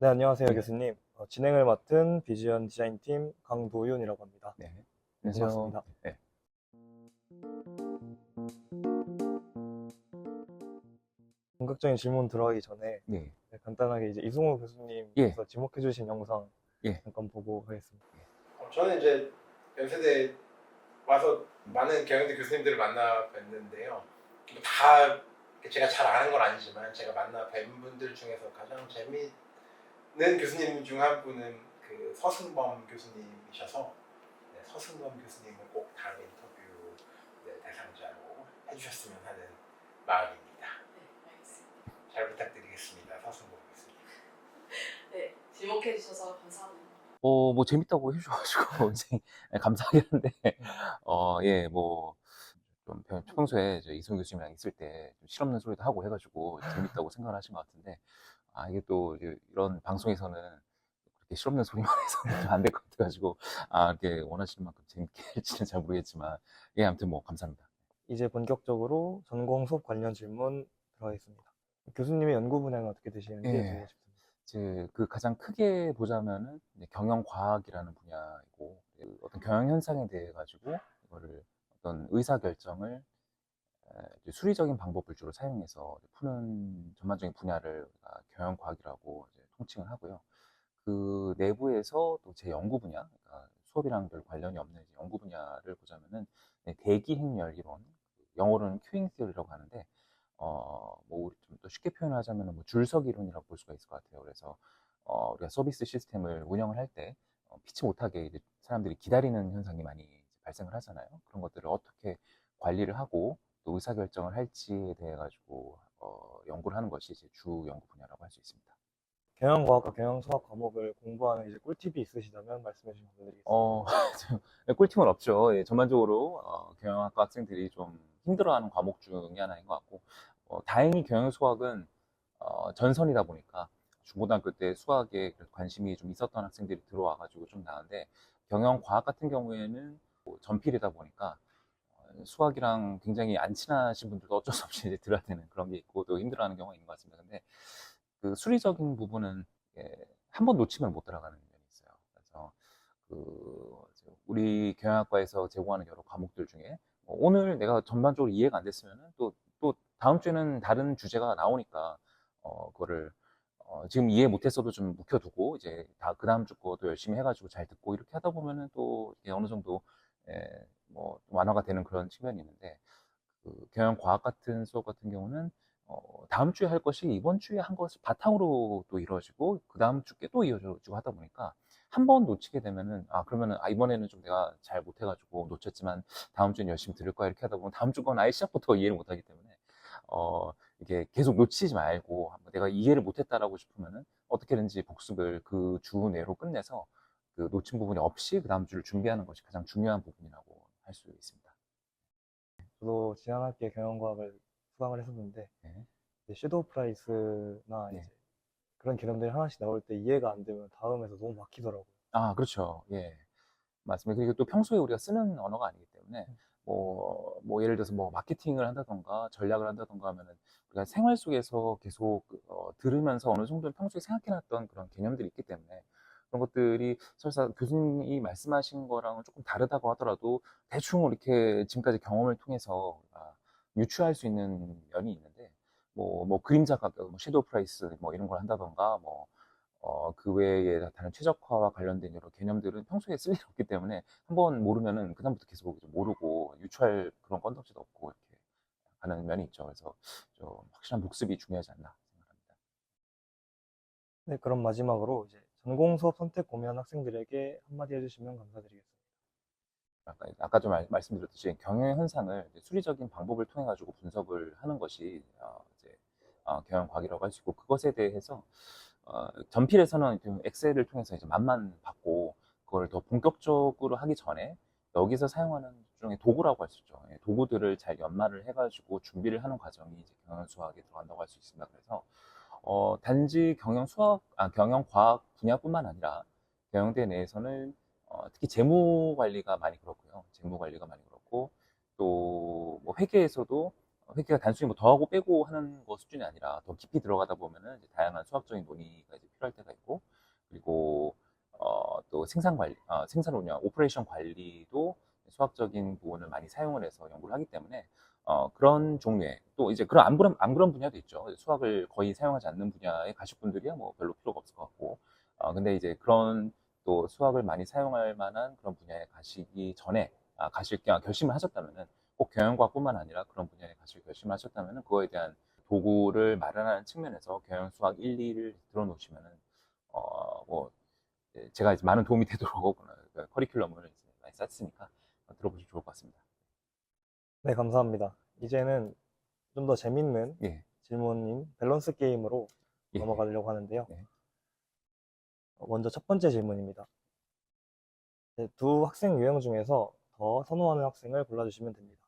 네, 안녕하세요, 네. 교수님. 어, 진행을 맡은 비주얼 디자인팀 강도윤이라고 합니다. 네. 반갑습니다. 네. 본격적인 질문 들어가기 전에 네. 네, 간단하게 이제 이승호 교수님께서 지목해 주신 영상 예. 잠깐 보고 가겠습니다. 저는 이제 연세대 와서 많은 경영대 교수님들을 만나 뵀는데요. 뭐다 제가 잘 아는 건 아니지만 제가 만나 뵌 분들 중에서 가장 재미있 는 교수님 중 한 분은 그 서승범 교수님이셔서 네, 서승범 교수님을 꼭 다음 인터뷰 네, 대상자로 해주셨으면 하는 마음입니다. 네, 알겠습니다. 잘 부탁드리겠습니다, 서승범 교수님. 네, 지목해 주셔서 감사합니다. 어, 뭐 재밌다고 해주셔가지고 굉장히 감사하긴 한데, 어, 예, 뭐, 좀 평- 평소에 이제 이승훈 교수님이랑 있을 때 좀 실없는 소리도 하고 해가지고 재밌다고 생각을 하신 것 같은데, 아, 이게 또 이런 방송에서는 그렇게 실없는 소리만 해서는 좀안될 것 같아가지고, 아, 이렇게 원하시는 만큼 재밌게 할지는 잘 모르겠지만, 예, 아무튼 뭐 감사합니다. 이제 본격적으로 전공 수업 관련 질문 들어가겠습니다. 교수님의 연구 분야는 어떻게 되시는지 예. 이제 그 가장 크게 보자면은 경영과학이라는 분야이고 그 어떤 경영 현상에 대해 가지고 이거를 어떤 의사 결정을 수리적인 방법을 주로 사용해서 푸는 전반적인 분야를 경영과학이라고 통칭을 하고요. 그 내부에서 또 제 연구 분야, 그러니까 수업이랑 별 관련이 없는 연구 분야를 보자면은 네, 대기 행렬 이론, 영어로는 큐잉 티어리라고 하는데 어, 뭐, 우리 좀더 쉽게 표현하자면, 뭐, 줄서기 이론이라고 볼 수가 있을 것 같아요. 그래서, 어, 우리가 서비스 시스템을 운영을 할 때, 어, 피치 못하게 사람들이 기다리는 현상이 많이 발생을 하잖아요. 그런 것들을 어떻게 관리를 하고, 또 의사결정을 할지에 대해 가지고, 어, 연구를 하는 것이 이제 주 연구 분야라고 할 수 있습니다. 경영과학과 경영수학 과목을 공부하는 이제 꿀팁이 있으시다면 말씀해 주시면 감사드리겠습니다. 어, 좀 꿀팁은 없죠. 예, 전반적으로 어, 경영학과 학생들이 좀 힘들어하는 과목 중에 하나인 것 같고, 어, 다행히 경영수학은 어, 전선이다 보니까 중고등학교 때 수학에 관심이 좀 있었던 학생들이 들어와가지고 좀 나은데, 경영과학 같은 경우에는 뭐 전필이다 보니까 어, 수학이랑 굉장히 안 친하신 분들도 어쩔 수 없이 이제 들어야 되는 그런 게 있고, 또 힘들어하는 경우가 있는 것 같습니다. 근데 그 수리적인 부분은 한번 놓치면 못 들어가는 면이 있어요. 그래서 그 우리 경영학과에서 제공하는 여러 과목들 중에 뭐 오늘 내가 전반적으로 이해가 안 됐으면은 또, 또 다음 주에는 다른 주제가 나오니까 어 그거를 어 지금 이해 못했어도 좀 묵혀두고 이제 다 그 다음 주 거도 열심히 해가지고 잘 듣고 이렇게 하다 보면은 또 어느 정도 예, 뭐 완화가 되는 그런 측면이 있는데 그 경영과학 같은 수업 같은 경우는 어, 다음 주에 할 것이 이번 주에 한 것을 바탕으로 또 이루어지고 그 다음 주께 또 이어지고 하다 보니까 한 번 놓치게 되면은 아 그러면은 아 이번에는 좀 내가 잘 못해가지고 놓쳤지만 다음 주엔 열심히 들을 거야 이렇게 하다 보면 다음 주 건 아예 시작부터 이해를 못하기 때문에 어 이게 계속 놓치지 말고 한번 내가 이해를 못했다라고 싶으면은 어떻게든지 복습을 그 주 내로 끝내서 그 놓친 부분이 없이 그 다음 주를 준비하는 것이 가장 중요한 부분이라고 할 수 있습니다. 저도 지난 학기에 경영과학을 수강을 했었는데 네. 이제 섀도우 프라이스나 네. 이제 그런 개념들이 하나씩 나올 때 이해가 안 되면 다음에서 너무 막히더라고요. 아, 그렇죠. 예. 맞습니다. 그리고 또 평소에 우리가 쓰는 언어가 아니기 때문에, 뭐, 뭐, 예를 들어서 뭐, 마케팅을 한다던가, 전략을 한다던가 하면은, 우리가 생활 속에서 계속, 어, 들으면서 어느 정도는 평소에 생각해놨던 그런 개념들이 있기 때문에, 그런 것들이 설사 교수님이 말씀하신 거랑은 조금 다르다고 하더라도, 대충 이렇게 지금까지 경험을 통해서 우리가 유추할 수 있는 면이 있는데, 뭐, 뭐, 그림자 가격, 뭐, 섀도우 프라이스, 뭐, 이런 걸 한다던가, 뭐, 어, 그 외에 나타나는 최적화와 관련된 여러 개념들은 평소에 쓸 일이 없기 때문에 한번 모르면은 그다음부터 계속 모르고 유추할 그런 건덕지도 없고 이렇게 하는 면이 있죠. 그래서 좀 확실한 복습이 중요하지 않나 생각합니다. 네, 그럼 마지막으로 이제 전공 수업 선택 고민한 학생들에게 한마디 해주시면 감사드리겠습니다. 아까, 아까 좀 말, 말씀드렸듯이 경영 현상을 수리적인 방법을 통해 가지고 분석을 하는 것이 어, 이제 어, 경영과학이라고 있고 그것에 대해서 어, 전필에서는 좀 엑셀을 통해서 이제 맛만 받고 그걸 더 본격적으로 하기 전에 여기서 사용하는 중에 도구라고 할 수 있죠. 예, 도구들을 잘 연마를 해가지고 준비를 하는 과정이 이제 경영 수학에 들어간다고 할 수 있습니다. 그래서 어, 단지 경영 수학, 아, 경영 과학 분야뿐만 아니라 경영대 내에서는 어, 특히 재무 관리가 많이 그렇고요. 재무 관리가 많이 그렇고 또 뭐 회계에서도 회계가 단순히 뭐 더하고 빼고 하는 거 수준이 아니라 더 깊이 들어가다 보면은 다양한 수학적인 논의가 이제 필요할 때가 있고 생산 관리, 아, 생산 운영, 오퍼레이션 관리도 수학적인 부분을 많이 사용을 해서 연구를 하기 때문에 어, 그런 종류의 또 이제 그런 안 그런 안 그런 분야도 있죠. 수학을 거의 사용하지 않는 분야에 가실 분들이야 뭐 별로 필요가 없을 것 같고, 어, 근데 이제 그런 또 수학을 많이 사용할 만한 그런 분야에 가시기 전에 아, 가실 게 결심을 하셨다면은 꼭 경영과뿐만 아니라 그런 분야에 가실 결심을 하셨다면은 그거에 대한 도구를 마련하는 측면에서 경영 수학 1, 2를 들어놓으시면은 어, 뭐 이제 제가 이제 많은 도움이 되도록 그 커리큘럼을 이제 많이 짰으니까 들어보시면 좋을 것 같습니다. 네, 감사합니다. 이제는 좀 더 재밌는 예. 질문인 밸런스 게임으로 예. 넘어가려고 하는데요. 네. 어, 먼저 첫 번째 질문입니다. 네, 두 학생 유형 중에서 더 선호하는 학생을 골라주시면 됩니다.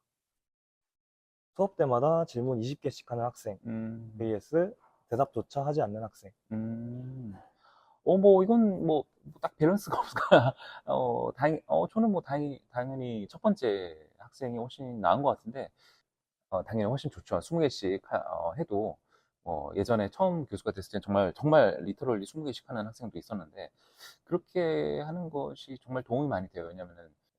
수업 때마다 질문 20개씩 하는 학생 음, vs 대답조차 하지 않는 학생. 음. 어, 뭐, 이건 뭐, 딱 밸런스가 없을까. 어, 다행, 어, 저는 뭐, 다행히, 당연히 첫 번째 학생이 훨씬 나은 것 같은데, 어, 당연히 훨씬 좋죠. 20개씩 해도, 뭐, 예전에 처음 교수가 됐을 때 정말, 정말 리터럴리 20개씩 하는 학생도 있었는데, 그렇게 하는 것이 정말 도움이 많이 돼요.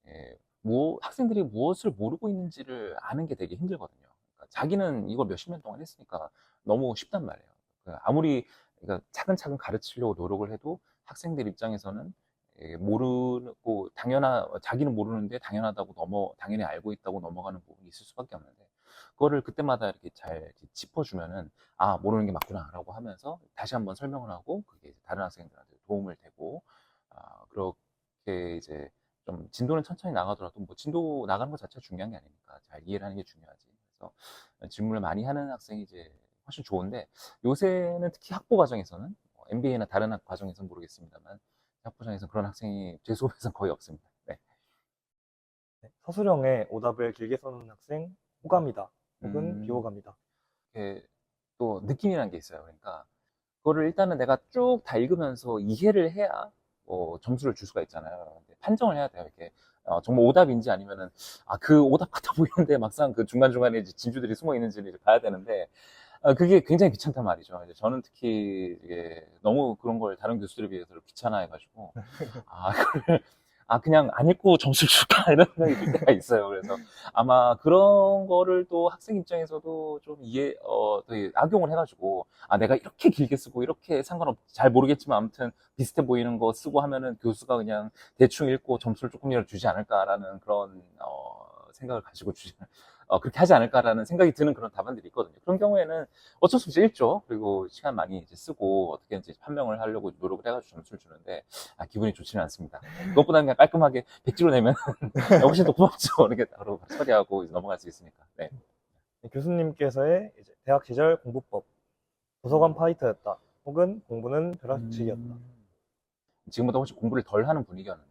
예, 뭐, 학생들이 무엇을 모르고 있는지를 아는 게 되게 힘들거든요. 그러니까 자기는 이걸 몇십 년 동안 했으니까 너무 쉽단 말이에요. 그 아무리 그러니까 차근차근 가르치려고 노력을 해도 학생들 입장에서는 예, 모르고 당연하 자기는 모르는데 당연하다고 넘어 당연히 알고 있다고 넘어가는 부분이 있을 수밖에 없는데 그거를 그때마다 이렇게 잘 짚어주면은 아 모르는 게 맞구나라고 하면서 다시 한번 설명을 하고 그게 이제 다른 학생들한테 도움을 되고 아 그렇게 이제 좀 진도는 천천히 나가더라도 뭐 진도 나가는 것 자체가 중요한 게 아니니까 잘 이해를 하는 게 중요하지. 그래서 질문을 많이 하는 학생이 이제 훨씬 좋은데 요새는 특히 학부 과정에서는 MBA나 다른 학 과정에서는 모르겠습니다만 학부 과정에서 그런 학생이 제 수업에서는 거의 없습니다. 네. 네, 서술형의 오답을 길게 써놓은 학생 호감이다 혹은 음. 비호감이다. 이렇게 또 느낌이라는 게 있어요. 그러니까 그거를 일단은 내가 쭉 다 읽으면서 이해를 해야 뭐 점수를 줄 수가 있잖아요. 판정을 해야 돼요. 이렇게 어, 정말 오답인지 아니면은 아 그 오답 같아 보이는데 막상 그 중간 중간에 진주들이 숨어 있는지를 봐야 되는데 아, 그게 굉장히 귀찮단 말이죠. 이제 저는 특히 이게 너무 그런 걸 다른 교수들에 비해서 귀찮아해가지고 아 그걸 아 그냥 안 읽고 점수를 줄까 이런 생각이 들 때가 있어요. 그래서 아마 그런 거를 또 학생 입장에서도 좀 이해 어 되게 악용을 해가지고 아 내가 이렇게 길게 쓰고 이렇게 상관없 잘 모르겠지만 아무튼 비슷해 보이는 거 쓰고 하면은 교수가 그냥 대충 읽고 점수를 조금이라도 주지 않을까라는 그런 어 생각을 가지고 주지 어, 그렇게 하지 않을까라는 생각이 드는 그런 답안들이 있거든요. 그런 경우에는 어쩔 수 없이 읽죠. 그리고 시간 많이 이제 쓰고 어떻게든지 판명을 하려고 노력을 해가지고 점수를 주는데 아, 기분이 좋지는 않습니다. 그것보다 그냥 깔끔하게 백지로 내면 훨씬 더 고맙죠. 이렇게 바로 처리하고 이제 넘어갈 수 있으니까. 네. 네, 교수님께서의 이제 대학 시절 공부법 도서관 파이터였다 혹은 공부는 벼락치기였다. 음, 지금보다 훨씬 공부를 덜 하는 분위기였는데 어,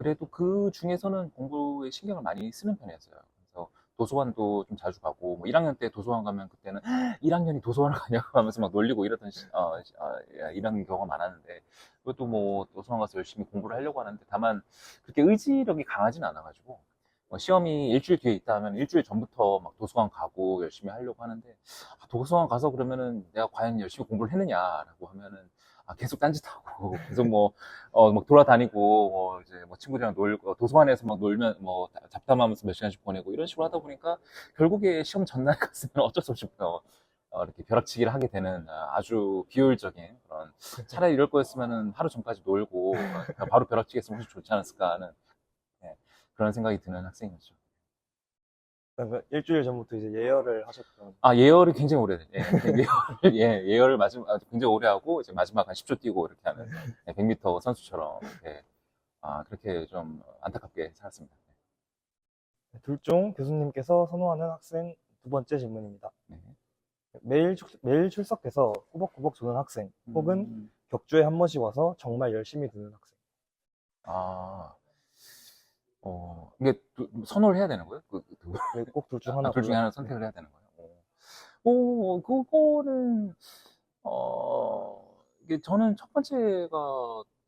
그래도 그 중에서는 공부에 신경을 많이 쓰는 편이었어요. 그래서 도서관도 좀 자주 가고 뭐 1학년 때 도서관 가면 그때는 1학년이 도서관을 가냐고 하면서 막 놀리고 이러던 시, 어, 어, 이런 경우가 많았는데 그것도 뭐 도서관 가서 열심히 공부를 하려고 하는데 다만 그렇게 의지력이 강하진 않아가지고 뭐 시험이 일주일 뒤에 있다 하면 일주일 전부터 막 도서관 가고 열심히 하려고 하는데 아, 도서관 가서 그러면은 내가 과연 열심히 공부를 했느냐라고 하면은 아, 계속 딴짓하고 계속 뭐 어, 막 돌아다니고 뭐 이제 뭐 친구들이랑 놀고 도서관에서 막 놀면 뭐 잡담하면서 몇 시간씩 보내고 이런 식으로 하다 보니까 결국에 시험 전날 갔으면 어쩔 수 없이 어, 어, 이렇게 벼락치기를 하게 되는 아, 아주 비효율적인 그런 차라리 이럴 거였으면은 하루 전까지 놀고 어, 바로 벼락치기 했으면 훨씬 좋지 않았을까 하는 네, 그런 생각이 드는 학생이었죠. 그러니까 일주일 전부터 이제 예열을 하셨던 아, 예열이 굉장히 오래된, 예, 예열, 예, 예열을 마지막, 아, 굉장히 오래 하고, 이제 마지막 한 10초 뛰고 이렇게 하는, 예, 100m 선수처럼, 이렇게, 아, 그렇게 좀 안타깝게 살았습니다. 둘중 교수님께서 선호하는 학생 두 번째 질문입니다. 네. 매일, 출- 매일 출석해서 꾸벅꾸벅 조는 학생 혹은 음, 격주에 한 번씩 와서 정말 열심히 듣는 학생. 아, 어, 이게 두- 선호를 해야 되는 거예요? 그, 그, 꼭 둘 중 하나 둘 중에 하나. 선택을 해야 되는 거예요? 오, 어, 그거는, 어, 이게 저는 첫 번째가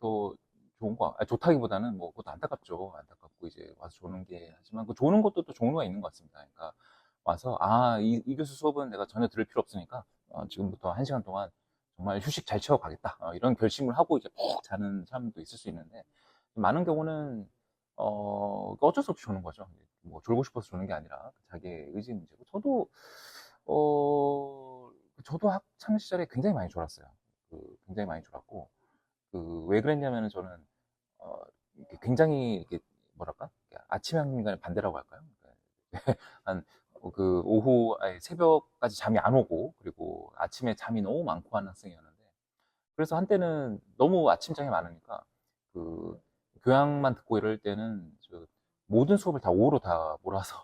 더 좋은 거, 아니, 좋다기보다는 뭐, 그것도 안타깝죠. 안타깝고, 이제 와서 조는 게, 하지만 그 조는 것도 또 종류가 있는 것 같습니다. 그러니까 와서, 아, 이, 이 교수 수업은 내가 전혀 들을 필요 없으니까, 어, 지금부터 한 시간 동안 정말 휴식 잘 채워 가겠다 어, 이런 결심을 하고 이제 푹 자는 사람도 있을 수 있는데 많은 경우는 어 어쩔 수 없이 조는 거죠. 뭐 졸고 싶어서 조는 게 아니라 자기의 의지 문제고 저도 어 저도 학창 시절에 굉장히 많이 졸았어요. 그 굉장히 많이 졸았고 그 왜 그랬냐면은 저는 어 이렇게 굉장히 이렇게 뭐랄까 아침 인간의 반대라고 할까요? 한 그 오후 아니 새벽까지 잠이 안 오고 그리고 아침에 잠이 너무 많고 하는 학생이었는데 그래서 한때는 너무 아침잠이 많으니까 그 교양만 듣고 이럴 때는 저 모든 수업을 다 오후로 다 몰아서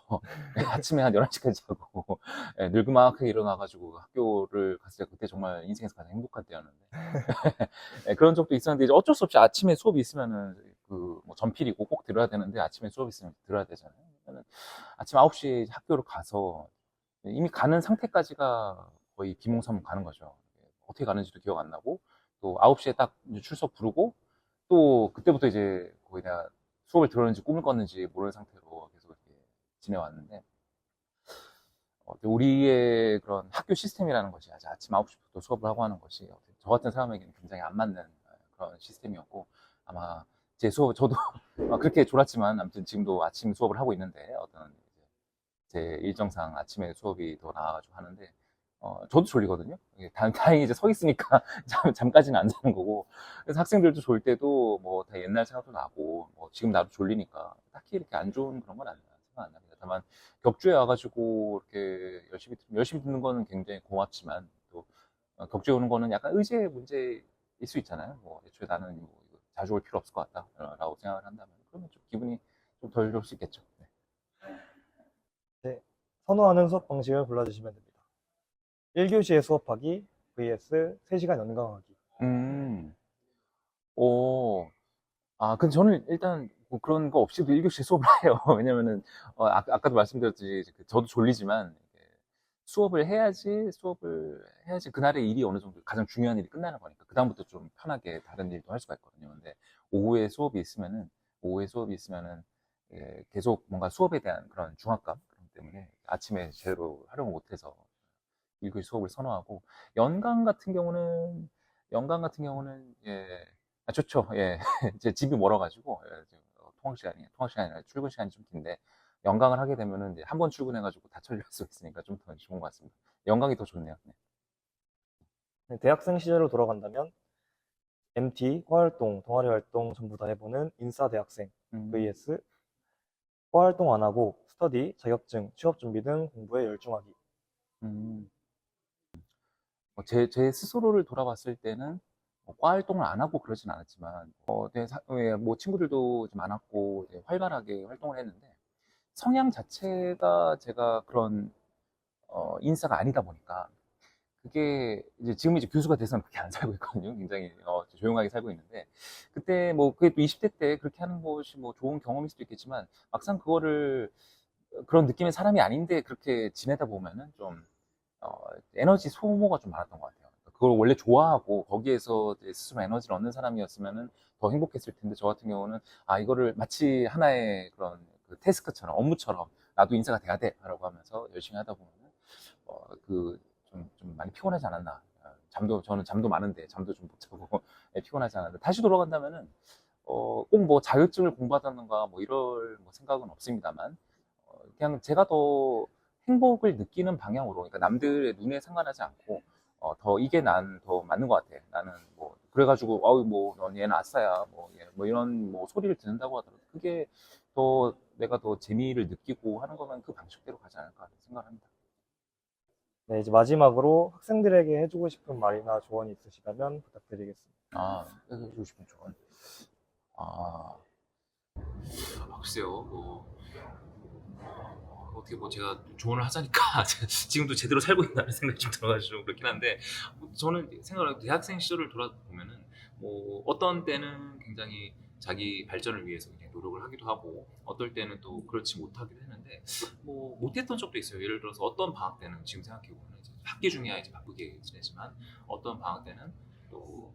아침에 한 11시까지 자고 예, 늙음하게 일어나가지고 학교를 갔을 때 그때 정말 인생에서 가장 행복한 때였는데 예, 그런 적도 있었는데 이제 어쩔 수 없이 아침에 수업이 있으면은 그뭐 전필이고 꼭 들어야 되는데 아침에 수업이 있으면 들어야 되잖아요. 아침 9시에 학교를 가서 이미 가는 상태까지가 거의 비몽사몽 가는 거죠. 어떻게 가는지도 기억 안 나고 또 9시에 딱 출석 부르고 또 그때부터 이제 거의 내가 수업을 들었는지 꿈을 꿨는지 모르는 상태로 계속 이렇게 지내왔는데 어, 우리의 그런 학교 시스템이라는 것이 아주 아침 9시부터 수업을 하고 하는 것이 저 같은 사람에게는 굉장히 안 맞는 그런 시스템이었고 아마 제 수업 저도 그렇게 졸았지만 아무튼 지금도 아침 수업을 하고 있는데 어떤 제 일정상 아침에 수업이 더 나와가지고 하는데 어, 저도 졸리거든요. 다행히 이제 서 있으니까 잠, 잠까지는 안 자는 거고. 그래서 학생들도 졸 때도 뭐 다 옛날 생각도 나고, 뭐 지금 나도 졸리니까 딱히 이렇게 안 좋은 그런 건 아니야. 생각 안 납니다. 다만 격주에 와가지고 이렇게 열심히, 듣- 열심히 듣는 거는 굉장히 고맙지만 또 어, 격주에 오는 거는 약간 의지의 문제일 수 있잖아요. 뭐 애초에 나는 뭐 자주 올 필요 없을 것 같다라고 생각을 한다면 그러면 좀 기분이 좀 덜 좋을 수 있겠죠. 네. 선호하는 수업 방식을 골라주시면 됩니다. 1교시에 수업하기 vs 3시간 연강하기. 음, 오, 아, 근데 저는 일단 뭐 그런 거 없이도 1교시 수업을 해요. 왜냐면은, 어, 아, 아까도 말씀드렸듯이, 그 저도 졸리지만, 수업을 해야지, 수업을 해야지 그날의 일이 어느 정도 가장 중요한 일이 끝나는 거니까. 그다음부터 좀 편하게 다른 일도 할 수가 있거든요. 근데 오후에 수업이 있으면은, 오후에 수업이 있으면은, 예, 계속 뭔가 수업에 대한 그런 중압감 때문에 아침에 제대로 활용을 못해서 1교시 수업을 선호하고, 연강 같은 경우는, 연강 같은 경우는, 예, 아, 좋죠. 예. 제 집이 멀어가지고, 예, 통학 시간이, 통학 시간이 아니라 출근 시간이 좀 긴데, 연강을 하게 되면은 이제 한 번 출근해가지고 다 처리할 수 있으니까 좀 더 좋은 것 같습니다. 연강이 더 좋네요. 네. 네, 대학생 시절로 돌아간다면 MT, 과활동, 동아리 활동 전부 다 해보는 인싸 대학생 음, vs 과활동 안 하고 스터디, 자격증, 취업 준비 등 공부에 열중하기. 음. 어, 제, 제 스스로를 돌아봤을 때는 뭐과 활동을 안 하고 그러진 않았지만, 어, 네, 사- 예, 뭐 친구들도 많았고, 이제 활발하게 활동을 했는데, 성향 자체가 제가 그런, 어, 인싸가 아니다 보니까, 그게 이제 지금 이제 교수가 돼서는 그렇게 안 살고 있거든요. 굉장히 어, 조용하게 살고 있는데 그때 뭐 그게 또 20대 때 그렇게 하는 것이 뭐 좋은 경험일 수도 있겠지만 막상 그거를 그런 느낌의 사람이 아닌데 그렇게 지내다 보면은 좀 어, 에너지 소모가 좀 많았던 것 같아요. 그걸 원래 좋아하고 거기에서 스스로 에너지를 얻는 사람이었으면은 더 행복했을 텐데 저 같은 경우는 아 이거를 마치 하나의 그런 그 태스크처럼 업무처럼 나도 인사가 돼야 돼라고 하면서 열심히 하다 보면은 어, 그 좀, 좀 많이 피곤하지 않았나. 어, 잠도, 저는 잠도 많은데, 잠도 좀 못 자고, 예, 피곤하지 않았나. 다시 돌아간다면은, 어, 꼭 뭐 자격증을 공부하다는가, 뭐 이럴 뭐 생각은 없습니다만, 어, 그냥 제가 더 행복을 느끼는 방향으로, 그러니까 남들의 눈에 상관하지 않고, 어, 더 이게 난 더 맞는 것 같아. 나는 뭐, 그래가지고, 아우, 뭐, 넌 얘는 아싸야. 뭐, 얘, 뭐 이런 뭐 소리를 듣는다고 하더라도, 그게 더 내가 더 재미를 느끼고 하는 거면 그 방식대로 가지 않을까 생각합니다. 네, 이제 마지막으로 학생들에게 해주고 싶은 말이나 조언이 있으시다면 부탁드리겠습니다. 아, 해주고 싶은 조언. 아, 아, 글쎄요, 뭐, 어, 어떻게 뭐 제가 조언을 하자니까 지금도 제대로 살고 있나는 생각이 좀 들어가지고 좀 그렇긴 한데 뭐 저는 생각을 해도 대학생 시절을 돌아보면은 뭐 어떤 때는 굉장히 자기 발전을 위해서 그냥 노력을 하기도 하고 어떨 때는 또 그렇지 못하기도 했는데 뭐 못했던 적도 있어요. 예를 들어서 어떤 방학 때는 지금 생각해 보면 이제 학기 중이야 이제 바쁘게 지내지만 어떤 방학 때는 또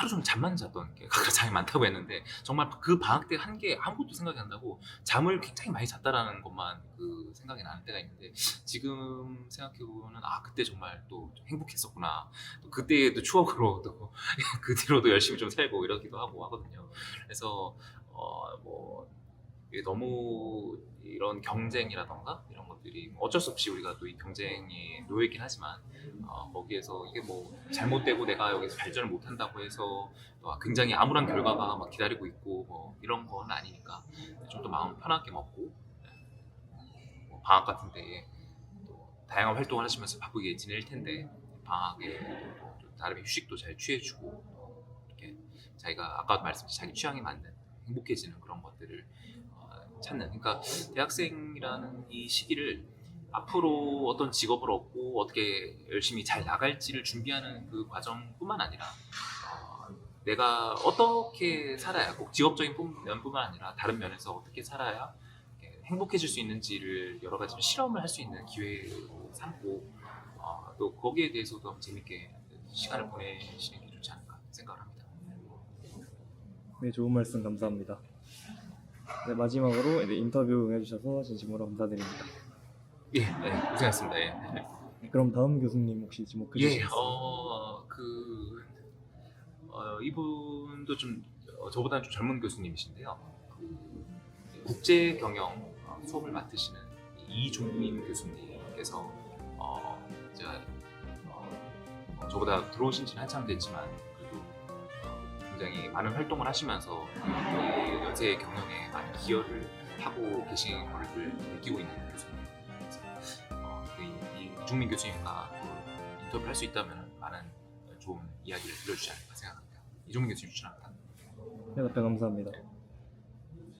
하루 종일 잠만 잤던 게 가장이 많다고 했는데 정말 그 방학 때 한 게 아무것도 생각이 안 나고 잠을 굉장히 많이 잤다라는 것만 그 생각이 나는 때가 있는데 지금 생각해보면 아 그때 정말 또 행복했었구나. 또 그때의 또 추억으로 또 그 뒤로도 열심히 좀 살고 이러기도 하고 하거든요. 그래서 어뭐 너무 이런 경쟁이라던가 이런 것들이 뭐 어쩔 수 없이 우리가 또 이 경쟁에 놓여 있긴 하지만 어, 거기에서 이게 뭐 잘못되고 내가 여기서 발전을 못한다고 해서 또 굉장히 암울한 결과가 막 기다리고 있고 뭐 이런 건 아니니까 좀 더 마음 편하게 먹고 네. 뭐 방학 같은 때에 또 다양한 활동을 하시면서 바쁘게 지낼 텐데 방학에 또 나름의 휴식도 잘 취해주고 또 이렇게 자기가 아까 말씀드린 자기 취향에 맞는 행복해지는 그런 것들을 어, 찾는 그러니까 대학생이라는 이 시기를 앞으로 어떤 직업을 얻고 어떻게 열심히 잘 나갈지를 준비하는 그 과정뿐만 아니라 어, 내가 어떻게 살아야 꼭 직업적인 뿐- 면뿐만 아니라 다른 면에서 어떻게 살아야 행복해질 수 있는지를 여러 가지 실험을 할 수 있는 기회로 삼고 어, 또 거기에 대해서도 한번 재밌게 시간을 보내시는 게 좋지 않을까 생각을 합니다. 네, 좋은 말씀 감사합니다. 네, 마지막으로 이제 인터뷰 응해주셔서 진심으로 감사드립니다. 예, 네, 고생했습니다. 예. 네, 그럼 다음 교수님 혹시 지목해 예, 주시겠어요? 어, 그, 어, 이분도 좀, 어, 저보다는 좀 젊은 교수님이신데요. 그, 국제 경영 어, 수업을 맡으시는 이종민 교수님께서, 어, 제가, 어, 저보다 들어오신 지는 한참 됐지만, 어, 굉장히 많은 활동을 하시면서 이 여제 경영에 많은 기여를 하고 계신 것을 느끼고 있는 교수님. 어, 그 이, 이 이종민 교수님과 또 인터뷰를 할 수 있다면 많은 좋은 이야기를 들려주지 않을까 생각합니다. 이종민 교수님 추천합니다. 네, 답변 감사합니다.